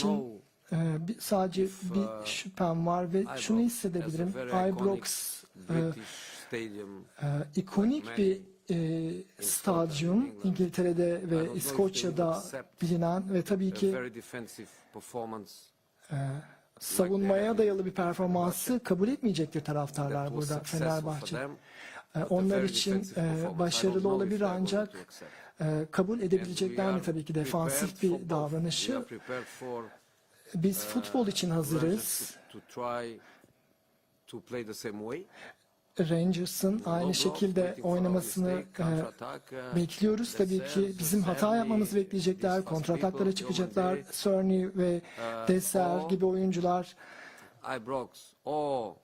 için e, bir- sadece bir uh, şüphem var ve şunu hissedebilirim. Ibrox e, e, ikonik bir e, stadyum. İngiltere'de ve İskoçya'da bilinen ve tabii ki e, savunmaya dayalı bir performansı kabul etmeyecektir taraftarlar burada Fenerbahçe. Onlar için başarılı olabilir ancak kabul edebilecekler tabii ki defansif bir davranışı. for, Biz uh, futbol için hazırız. Rangers'ın aynı şekilde oynamasını e, uh, bekliyoruz. Tabii ki bizim hata yapmamızı Stanley, bekleyecekler. Kontrataklara çıkacaklar. Cerny ve uh, Deser gibi oyuncular uh,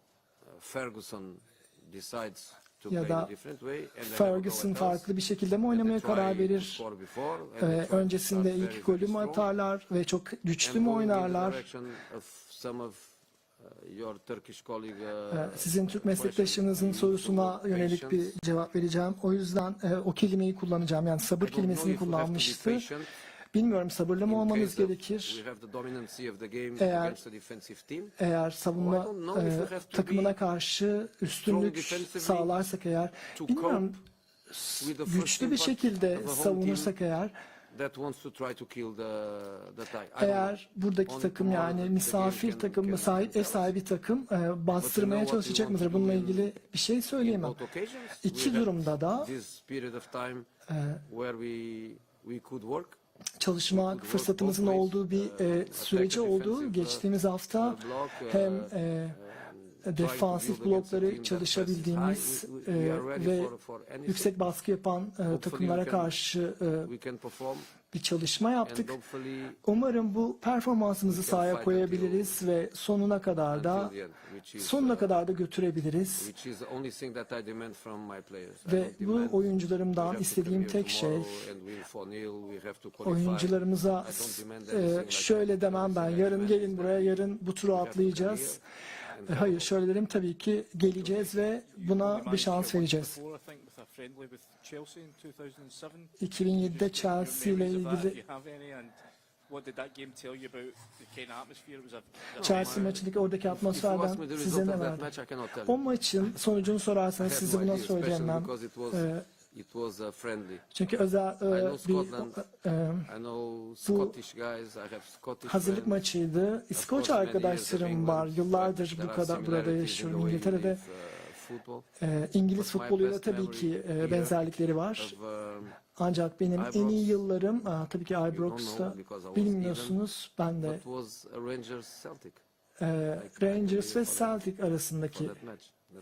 Ferguson decides Ya da Ferguson farklı bir şekilde mi oynamaya karar verir? Ee, öncesinde ilk golü mü atarlar ve çok güçlü mü oynarlar? uh, colleague, Ee, uh, Sizin Türk meslektaşınızın sorusuna yönelik bir cevap vereceğim. O yüzden e, o kelimeyi kullanacağım. Yani sabır kelimesini kullanmıştı. Bilmiyorum sabırlı mı olmamız gerekir? Eğer-. Eğer savunma e, takımına karşı üstünlük sağlarsak eğer, bilmiyorum güçlü bir şekilde savunursak eğer, eğer buradaki takım yani misafir takım, sahip ev sahibi takım e, bastırmaya çalışacak mıdır? Bununla ilgili bir şey söyleyemem. İki durumda da e, çalışma fırsatımızın olduğu bir e, süreci oldu. Geçtiğimiz hafta block, uh, hem e, defansif blokları çalışabildiğimiz e, ve yüksek baskı yapan e, takımlara karşı e, bir çalışma yaptık. Umarım bu performansımızı sahaya koyabiliriz ve sonuna kadar da sonuna uh, kadar da götürebiliriz. Ve bu oyuncularımdan istediğim tek şey tomorrow and win 4-0, we have to qualify. oyuncularımıza e, şöyle demem ben yarın gelin buraya yarın bu turu atlayacağız. E, Hayır şöyle derim tabii ki geleceğiz ve buna bir şans vereceğiz. 2007'de Chelsea ile ilgili Chelsea maçındaki oradaki If you ask atmosferden size ne verdi? O you. maçın sonucunu sorarsanız no buna söyleyemem. because it was was uh, friendly. Çünkü özel e, know bir e, I know Scottish guys. I have Scottish hazırlık friends. maçıydı. İskoç arkadaşlarım var. Yıllardır bu kadar burada yaşıyorum İngiltere'de. uh. E, İngiliz futboluyla tabii ki e, benzerlikleri var. Um, Ancak benim en iyi yıllarım tabii ki Ibrox'ta bilmiyorsunuz. Ben de e, Rangers ve Celtic arasındaki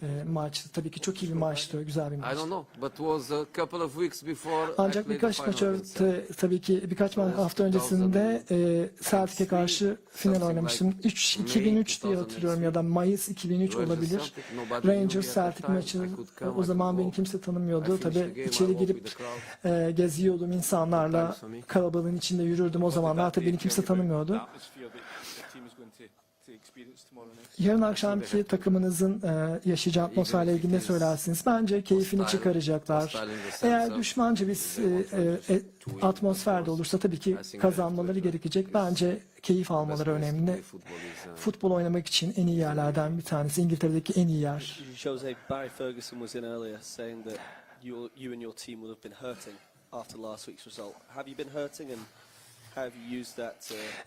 e, was- maçtı. Tabii ki çok iyi bir maçtı. Güzel bir I maçtı. don't know, but was a couple of weeks before I Ancak birkaç maç önce tabii ki birkaç hafta öncesinde e, Celtic'e karşı final oynamıştım. 3 2003 diye hatırlıyorum ya da Mayıs 2003 Rangers olabilir. Rangers Celtic maçı o zaman beni kimse tanımıyordu. Tabii içeri girip e, geziyordum insanlarla kalabalığın içinde yürürdüm. O zamanlar tabii beni kimse tanımıyordu. Yarın akşamki takımınızın e, yaşayacağı atmosferle ilgili ne söylersiniz? Bence keyfini çıkaracaklar. Eğer of düşmanca bir e, e, e, atmosferde olursa tabii ki kazanmaları gerekecek. Bence keyif almaları önemli. Uh, Futbol oynamak için en iyi yerlerden bir tanesi. İngiltere'deki en iyi yer.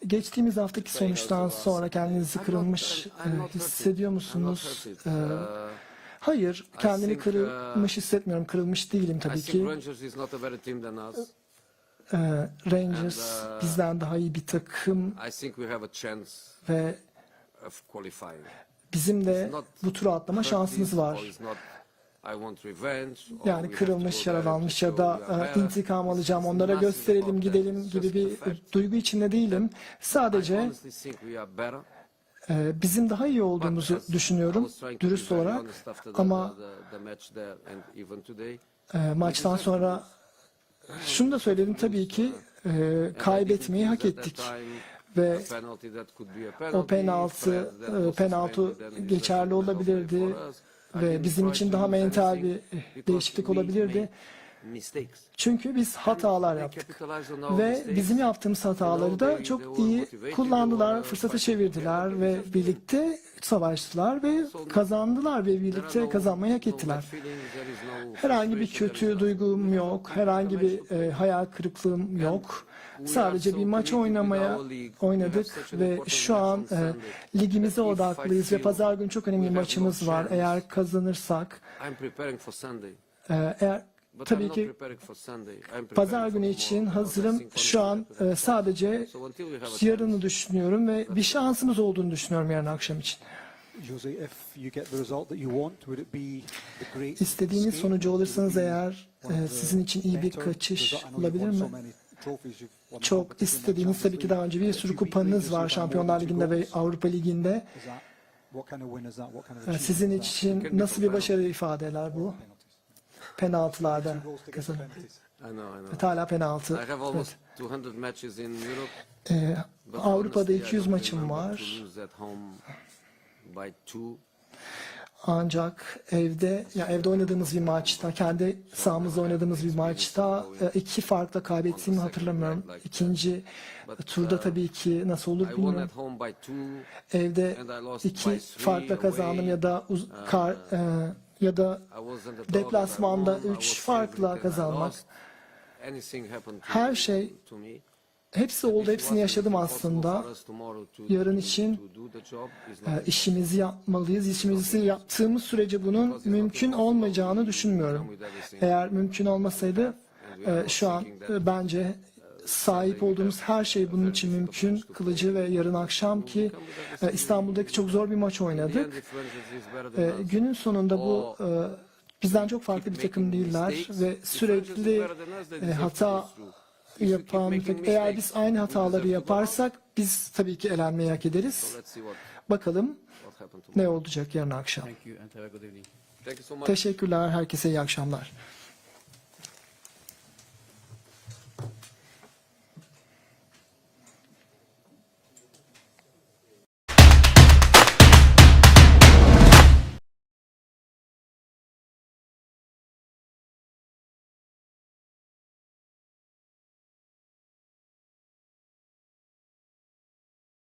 Geçtiğimiz haftaki sonuçtan sonra kendinizi kırılmış e, hissediyor musunuz? E, Uh, Hayır, kendimi think, kırılmış hissetmiyorum. Kırılmış değilim tabii ki. Rangers. E, uh, bizden daha iyi bir takım ve bizim de bu tura atlama şansımız var. Yani kırılmış, yaralanmış ya da e, intikam alacağım, onlara gösterelim, gidelim gibi bir duygu içinde değilim. Sadece e, bizim daha iyi olduğumuzu düşünüyorum, dürüst olarak. Ama e, maçtan sonra şunu da söyledim tabii ki e, kaybetmeyi hak ettik. Ve o penaltı, penaltı geçerli olabilirdi ve bizim için daha mental bir because değişiklik olabilirdi. Çünkü biz hatalar yaptık. Ve bizim yaptığımız hataları da çok iyi kullandılar, fırsatı çevirdiler ve birlikte savaştılar ve kazandılar ve birlikte kazanmayı hak ettiler. Herhangi bir kötü duygum yok, herhangi bir e, hayal kırıklığım yok. Sadece bir maç oynamaya oynadık ve şu an e, ligimize odaklıyız ve pazar günü çok önemli maçımız var. Eğer kazanırsak, e, eğer tabii ki pazar günü için hazırım. Şu an e, sadece yarını düşünüyorum ve bir şansımız olduğunu düşünüyorum yarın akşam için. İstediğiniz sonucu be eğer e, sizin için iyi bir kaçış olabilir mi? Çok istediğiniz tabii ki daha önce bir sürü kupanız var Şampiyonlar Ligi'nde ve Avrupa Ligi'nde. E, Sizin için nasıl bir başarı ifade eder bu? Penaltılarda. Evet, hala penaltı. I have almost 200 matches in Europe. Evet. E, but Avrupa'da honestly, I 200 don't maçım var. Ancak evde ya evde oynadığımız bir maçta, kendi sahamızda oynadığımız bir maçta e, iki farkla kaybettiğimi hatırlamıyorum. İkinci turda tabii ki nasıl olur bilmiyorum. Evde iki farkla kazandım ya da uz- kar, e, ya da Deplasmanda üç farkla kazanmak. Her şey- hepsi oldu, hepsini yaşadım aslında. Yarın için, E, işimizi yapmalıyız. İşimizi yaptığımız sürece bunun mümkün olmayacağını düşünmüyorum. Eğer mümkün olmasaydı e, şu an e, bence sahip olduğumuz her şey bunun için mümkün kılıcı ve yarın akşam ki e, İstanbul'daki çok zor bir maç oynadık. E, günün sonunda bu e, bizden çok farklı bir takım değiller ve sürekli hata yapan eğer biz aynı hataları yaparsak biz tabii ki elenmeyi hak ederiz. Bakalım ne olacak yarın akşam. Teşekkürler herkese iyi akşamlar.